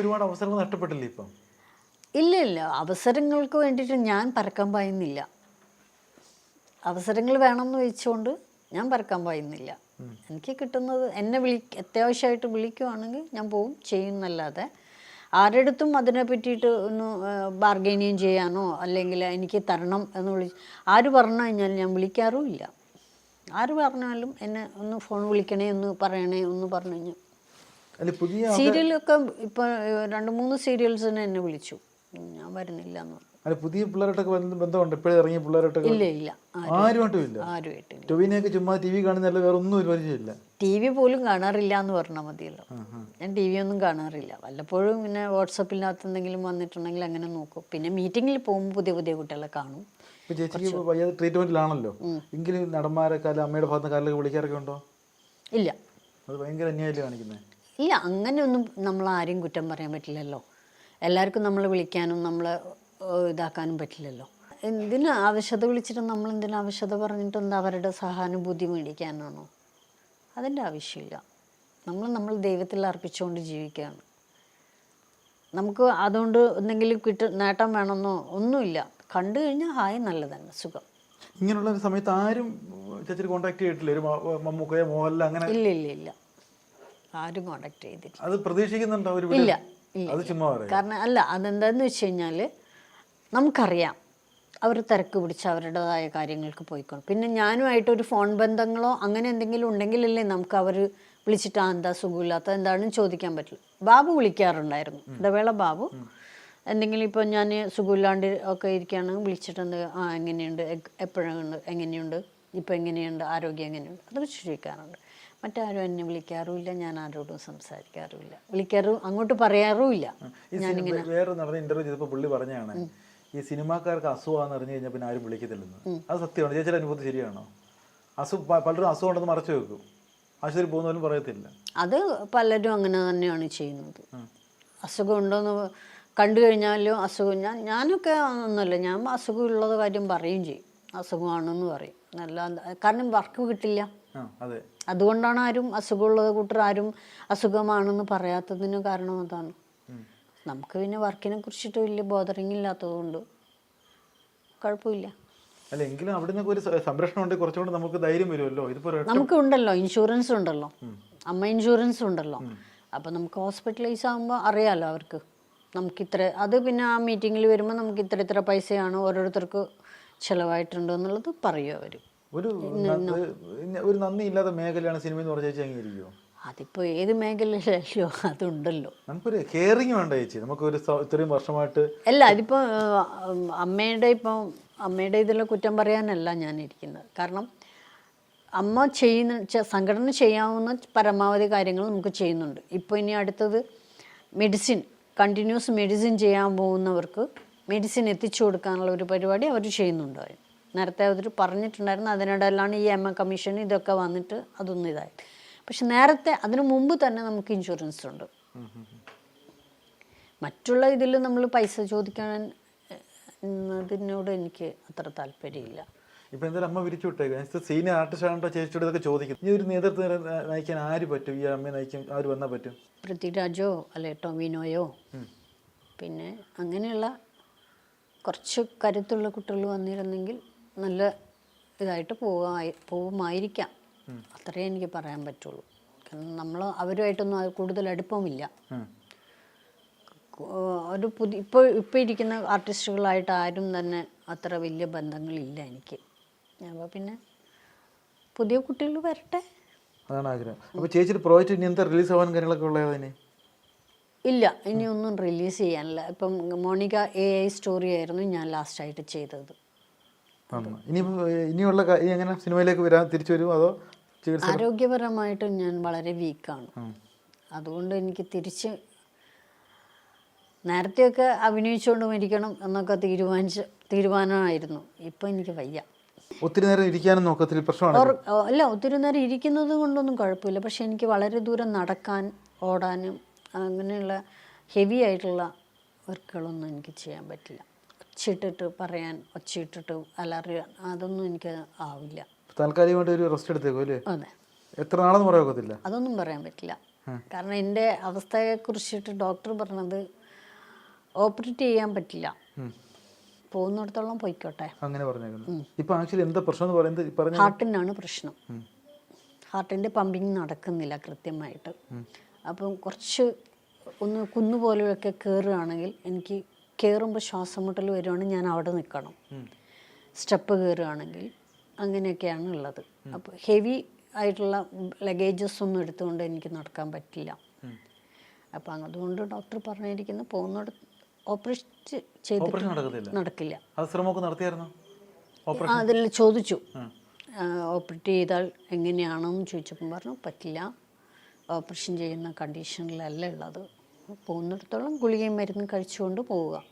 ഒരുപാട് അവസരങ്ങൾ നഷ്ടപ്പെട്ടില്ലേ ഇപ്പം? ഇല്ല ഇല്ല. അവസരങ്ങൾക്ക് വേണ്ടിയിട്ട് ഞാൻ പരക്കാൻ പായുന്നില്ല. അവസരങ്ങൾ വേണമെന്ന് വെച്ചുകൊണ്ട് ഞാൻ പരക്കാൻ പായുന്നില്ല. എനിക്ക് കിട്ടുന്നത് എന്നെ വിളി അത്യാവശ്യമായിട്ട് വിളിക്കുവാണെങ്കിൽ ഞാൻ പോവും ചെയ്യുന്നല്ലാതെ ആരെടുത്തും അതിനെ പറ്റിയിട്ട് ഒന്ന് ബാർഗൈനിങ് ചെയ്യാനോ അല്ലെങ്കിൽ എനിക്ക് തരണം എന്ന് വിളി ആര് പറഞ്ഞു കഴിഞ്ഞാൽ ഞാൻ വിളിക്കാറുമില്ല. ആര് പറഞ്ഞാലും എന്നെ ഒന്ന് ഫോൺ വിളിക്കണേ ഒന്ന് പറയണേ ഒന്ന് പറഞ്ഞു കഴിഞ്ഞാൽ സീരിയലൊക്കെ ഇപ്പൊ രണ്ട് മൂന്ന് സീരിയൽസിന് എന്നെ വിളിച്ചു. ഞാൻ വരുന്നില്ല എന്ന് പറഞ്ഞു. അല്ല പുതിയ പിള്ളേരായിട്ടൊക്കെ ബന്ധ- ബന്ധമുണ്ട്. ഇപ്പോഴും ഇറങ്ങിയ പിള്ളേരായിട്ടൊക്കെ ഇല്ല ഇല്ല. ആരുമായിട്ടും ഇല്ല. ആരുമായിട്ടില്ല. ടൊവിനെയൊക്കെ ചുമ്മാ ടി വി കാണുന്നല്ല വേറെ ഒന്നും ഒരു പരിചയമില്ല ടി വി പോലും കാണാറില്ല എന്ന് പറഞ്ഞാൽ മതിയല്ലോ ഞാൻ ടി വി ഒന്നും കാണാറില്ല. വല്ലപ്പോഴും പിന്നെ വാട്സപ്പിനകത്ത് എന്തെങ്കിലും വന്നിട്ടുണ്ടെങ്കിൽ അങ്ങനെ നോക്കും. പിന്നെ മീറ്റിങ്ങിൽ പോകുമ്പോൾ പുതിയ പുതിയ കുട്ടികളെ കാണും. ഇപ്പൊ ചേച്ചിക്ക് ട്രീറ്റ്മെന്റിലാണല്ലോ എങ്കിലും നടന്മാരെ കാലം അമ്മയുടെ ഭാഗത്ത് കാലൊക്കെ വിളിക്കാറൊക്കെ ഉണ്ടോ? ഇല്ല. അത് ഭയങ്കര അന്യായമല്ലേ കാണിക്കുന്നത് ഇല്ല അങ്ങനെയൊന്നും നമ്മൾ ആരെയും കുറ്റം പറയാൻ പറ്റില്ലല്ലോ. എല്ലാവർക്കും നമ്മൾ വിളിക്കാനും നമ്മൾ ഇതാക്കാനും പറ്റില്ലല്ലോ. എന്തിനു ആവശ്യത വിളിച്ചിട്ട് നമ്മൾ എന്തിനു ആവശ്യത പറഞ്ഞിട്ട് എന്താ അവരുടെ സഹാനുഭൂതി മേടിക്കാനാണോ? അതിന്റെ ആവശ്യമില്ല. നമ്മൾ നമ്മൾ ദൈവത്തിൽ അർപ്പിച്ചുകൊണ്ട് ജീവിക്കുകയാണ്. നമുക്ക് അതുകൊണ്ട് എന്തെങ്കിലും കിട്ട നേട്ടം വേണമെന്നോ ഒന്നുമില്ല. കണ്ടു കഴിഞ്ഞാൽ ഹായ് നല്ലതന്നെ സുഖം. ഇങ്ങനെയുള്ള ഒരു സമയത്ത് ആരും ചേച്ചി കോൺടാക്ട് ചെയ്തിട്ടില്ല? ഒരു മമ്മൂക്കയോ മോഹൻലാൽ അങ്ങനെ? ഇല്ല ഇല്ല ഇല്ല. ആരും കോണ്ടാക്ട് ചെയ്തിട്ടില്ല. അത് പ്രതീക്ഷിക്കുന്നുണ്ടോ ഇല്ല അത് ചുമ്മാ കാരണം അല്ല അതെന്താന്ന് വെച്ച് കഴിഞ്ഞാൽ നമുക്കറിയാം അവർ തിരക്ക് പിടിച്ച് അവരുടേതായ കാര്യങ്ങൾക്ക് പോയിക്കോളും. പിന്നെ ഞാനുമായിട്ട് ഒരു ഫോൺ ബന്ധങ്ങളോ അങ്ങനെ എന്തെങ്കിലും ഉണ്ടെങ്കിലല്ലേ നമുക്ക് അവർ വിളിച്ചിട്ട് ആ എന്താ സുഖമില്ലാത്ത എന്താണെന്ന് ചോദിക്കാൻ പറ്റില്ല ബാബു വിളിക്കാറുണ്ടായിരുന്നു. ഇടവേള ബാബു എന്തെങ്കിലും ഇപ്പോൾ ഞാൻ സുഖമില്ലാണ്ട് ഒക്കെ ഇരിക്കുകയാണെങ്കിൽ വിളിച്ചിട്ട് എന്ത് ആ എങ്ങനെയുണ്ട്? എപ്പോഴുണ്ട് എങ്ങനെയുണ്ട്? ഇപ്പോൾ എങ്ങനെയുണ്ട്? ആരോഗ്യം എങ്ങനെയുണ്ട്? അതൊക്കെ ചോദിക്കാറുണ്ട്. മറ്റാരും എന്നെ വിളിക്കാറുമില്ല ഞാൻ ആരോടും സംസാരിക്കാറുമില്ല. വിളിക്കാറും അങ്ങോട്ട് പറയാറുമില്ല. ഞാനിങ്ങനെ വേറെ നടന്ന ഇന്റർവ്യൂ ചെയ്തപ്പോൾ പുള്ളി പറഞ്ഞാണ് ഈ സിനിമാക്കാർക്ക് അസുഖമാണെന്ന് അറിഞ്ഞു കഴിഞ്ഞാൽ പിന്നെ ആരും വിളിക്കത്തില്ലെന്ന്. അത് സത്യമാണ്. ചേച്ചിയുടെ അനുഭവത്തിൽ ശരിയാണോ? അസുഖം പലരും അസുഖം ഉണ്ടെന്ന് മറച്ചു വെക്കും. ആശുപത്രി പോകുന്നവരും പറയത്തില്ല. അത് പലരും അങ്ങനെ തന്നെയാണ് ചെയ്യുന്നത്. അസുഖം ഉണ്ടോയെന്ന് കണ്ടു കഴിഞ്ഞാലും അസുഖം ഞാൻ ഞാനൊക്കെ ഒന്നുമല്ല ഞാൻ അസുഖമുള്ളത് കാര്യം പറയും ചെയ്യും. അസുഖമാണെന്ന് പറയും. നല്ല കാരണം വർക്ക് കിട്ടില്ല. അതുകൊണ്ടാണ് ആരും അസുഖമുള്ളത് കൂട്ടർ ആരും അസുഖമാണെന്ന് പറയാത്തതിന് കാരണം അതാണ്. നമുക്ക് പിന്നെ വർക്കിനെ കുറിച്ചിട്ട് വലിയ ബോധറിങ് ഇല്ലാത്തതുകൊണ്ട് കുഴപ്പമില്ല. അല്ല എങ്കിലും അവിടെ നിന്നൊക്കെ ഒരു സംരക്ഷണം ഉണ്ടെങ്കിൽ കുറച്ചുകൂടെ നമുക്ക് ധൈര്യം വരുമല്ലോ? ഇതിപ്പോ നമുക്ക് ഉണ്ടല്ലോ ഇൻഷുറൻസ് ഉണ്ടല്ലോ. അമ്മ ഇൻഷുറൻസ് ഉണ്ടല്ലോ. അപ്പോൾ നമുക്ക് ഹോസ്പിറ്റലൈസ് ആകുമ്പോൾ അറിയാലോ അവർക്ക്. നമുക്ക് ഇത്ര അത് പിന്നെ ആ മീറ്റിംഗിൽ വരുമ്പോൾ നമുക്ക് ഇത്ര ഇത്ര പൈസയാണ് ഓരോരുത്തർക്ക് ചിലവായിട്ടുണ്ട് എന്നുള്ളത് പറയും അവർ ഒരു ഒരു- ഒരു നന്ദി ഇല്ലാത്ത മേഖലയാണ് സിനിമ എന്ന് പറഞ്ഞ ചേച്ചി അംഗീകരിക്കുമോ അതിപ്പോൾ ഏത് മേഖലയിലല്ലോ അതുണ്ടല്ലോ. നമുക്കൊരു കെയറിങ് വേണ്ട ചേച്ചി. നമുക്കൊരു ഒരു ഇത്രയും വർഷമായിട്ട് അല്ല അതിപ്പോ അമ്മയുടെ ഇപ്പം അമ്മയുടെ ഇതിൽ കുറ്റം പറയാനല്ല ഞാൻ ഇരിക്കുന്നത് കാരണം അമ്മ ചെയ്യുന്ന സംഘടന ചെയ്യാവുന്ന പരമാവധി കാര്യങ്ങൾ നമുക്ക് ചെയ്യുന്നുണ്ട്. ഇപ്പോൾ ഇനി അടുത്തത് മെഡിസിൻ കണ്ടിന്യൂസ് മെഡിസിൻ ചെയ്യാൻ പോകുന്നവർക്ക് മെഡിസിൻ എത്തിച്ചു കൊടുക്കാനുള്ള ഒരു പരിപാടി അവർ ചെയ്യുന്നുണ്ട്. നേരത്തെ അവർ പറഞ്ഞിട്ടുണ്ടായിരുന്നു. അതിനിടയിലാണ് ഈ എം എ കമ്മീഷൻ ഇതൊക്കെ വന്നിട്ട് അതൊന്നും ഇതായി പക്ഷെ നേരത്തെ അതിനു മുമ്പ് തന്നെ നമുക്ക് ഇൻഷുറൻസ് ഉണ്ട്. മറ്റുള്ള ഇതിൽ നമ്മൾ പൈസ ചോദിക്കാൻ എന്നതിനോട് എനിക്ക് അത്ര താല്പര്യമില്ല. ഇപ്പൊ എന്തായാലും അമ്മ വിരിച്ചു വിട്ടേക്കും. സീനിയർ ആർട്ടിസ്റ്റ് ആണോ ചേച്ചിയോട് ഇതൊക്കെ ചോദിക്കും ഈ ഒരു നേതൃത്വം നയിക്കാൻ ആര് പറ്റും? ഈ അമ്മയെ നയിക്കും ആര് വന്നാൽ പറ്റും? പൃഥ്വിരാജോ അല്ലെ ടോമിനോയോ പിന്നെ അങ്ങനെയുള്ള കുറച്ച് കരുത്തുള്ള കുട്ടികൾ വന്നിരുന്നെങ്കിൽ നല്ല ഇതായിട്ട് പോകായി പോകുമായിരിക്കാം അത്രേ എനിക്ക് പറയാൻ പറ്റുള്ളൂ. കാരണം നമ്മൾ അവരുമായിട്ടൊന്നും കൂടുതൽ അടുപ്പമില്ല. ഒരു പുതിയ ഇപ്പോൾ ഇപ്പോൾ ഇരിക്കുന്ന ആർട്ടിസ്റ്റുകളായിട്ട് ആരും തന്നെ അത്ര വലിയ ബന്ധങ്ങളില്ല എനിക്ക്. അപ്പോൾ പിന്നെ പുതിയ കുട്ടികൾ വരട്ടെ. അതാണ് ആഗ്രഹം. അപ്പോൾ ചേച്ചിയുടെ പ്രോജക്റ്റ് ഇനി എന്താ റിലീസ് ആവാൻ കാര്യങ്ങളൊക്കെ ഉള്ളത് ഇല്ല ഇനിയൊന്നും റിലീസ് ചെയ്യാനില്ല. ഇപ്പം മോണിക എ ഐ സ്റ്റോറി ആയിരുന്നു ഞാൻ ലാസ്റ്റായിട്ട് ചെയ്തത്. ഇനി ഇനിയുള്ള ഇനി എങ്ങനെ സിനിമയിലേക്ക് വരാൻ തിരിച്ചു വരുമോ അതോ ചികിത്സ ആരോഗ്യപരമായിട്ട് ഞാൻ വളരെ വീക്കാണ്. അതുകൊണ്ട് എനിക്ക് തിരിച്ച് നേരത്തെയൊക്കെ അഭിനയിച്ചുകൊണ്ടും ഇരിക്കണം എന്നൊക്കെ തീരുമാനിച്ച് തീരുമാനമായിരുന്നു. ഇപ്പം എനിക്ക് വയ്യ. ഒത്തിരി നേരം ഇരിക്കാനും നോക്കത്തില്ല പ്രശ്നമാണ് അല്ല ഒത്തിരി നേരം ഇരിക്കുന്നത് കൊണ്ടൊന്നും കുഴപ്പമില്ല. പക്ഷെ എനിക്ക് വളരെ ദൂരം നടക്കാൻ ഓടാനും അങ്ങനെയുള്ള ഹെവി ആയിട്ടുള്ള വർക്കുകളൊന്നും എനിക്ക് ചെയ്യാൻ പറ്റില്ല. ഒച്ചയിട്ടിട്ട് പറയാൻ ഒച്ചയിട്ടിട്ട് അലറിയാൻ അതൊന്നും എനിക്ക് ആവില്ല. താൽക്കാലികമായിട്ട് ഒരു റെസ്റ്റ് എടുത്തേക്കോ അല്ലേ? അതെ. എത്ര നാളെന്ന് പറയാൻ ഒക്കത്തില്ല? അതൊന്നും പറയാൻ പറ്റില്ല. കാരണം എന്റെ അവസ്ഥയെ കുറിച്ചിട്ട് ഡോക്ടർ പറഞ്ഞത് ഓപ്പറേറ്റ് ചെയ്യാൻ പറ്റില്ല. പോകുന്നിടത്തോളം പോയിക്കോട്ടെ. അങ്ങനെ പറഞ്ഞേക്കുന്നു. ഇപ്പൊ ആക്ച്വലി എന്താ പ്രശ്നം എന്ന് പറയുന്നത്? ഹാർട്ടിനാണ് പ്രശ്നം. ഹാർട്ടിന്റെ പമ്പിങ് നടക്കുന്നില്ല കൃത്യമായിട്ട്. അപ്പം കുറച്ച് ഒന്ന് കുന്നുപോലെയൊക്കെ കയറുകയാണെങ്കിൽ എനിക്ക് കയറുമ്പോൾ ശ്വാസം മുട്ടൽ വരുവാണെങ്കിൽ ഞാൻ അവിടെ നിൽക്കണം. സ്റ്റെപ്പ് കയറുകയാണെങ്കിൽ അങ്ങനെയൊക്കെയാണ് ഉള്ളത്. അപ്പോൾ ഹെവി ആയിട്ടുള്ള ലഗേജസ് ഒന്നും എടുത്തുകൊണ്ട് എനിക്ക് നടക്കാൻ പറ്റില്ല. അപ്പം അതുകൊണ്ട് ഡോക്ടർ പറഞ്ഞിരിക്കുന്നത് പോകുന്നിടത്ത് ഓപ്പറേഷൻ നടക്കത്തില്ല? നടക്കില്ല. അതിൽ ചോദിച്ചു. ഓപ്പറേറ്റ് ചെയ്താൽ എങ്ങനെയാണെന്ന് ചോദിച്ചപ്പം പറഞ്ഞു പറ്റില്ല. ഓപ്പറേഷൻ ചെയ്യുന്ന കണ്ടീഷനിലല്ല ഉള്ളത്. പോകുന്നിടത്തോളം ഗുളികയും മരുന്നും കഴിച്ചുകൊണ്ട് പോവുക.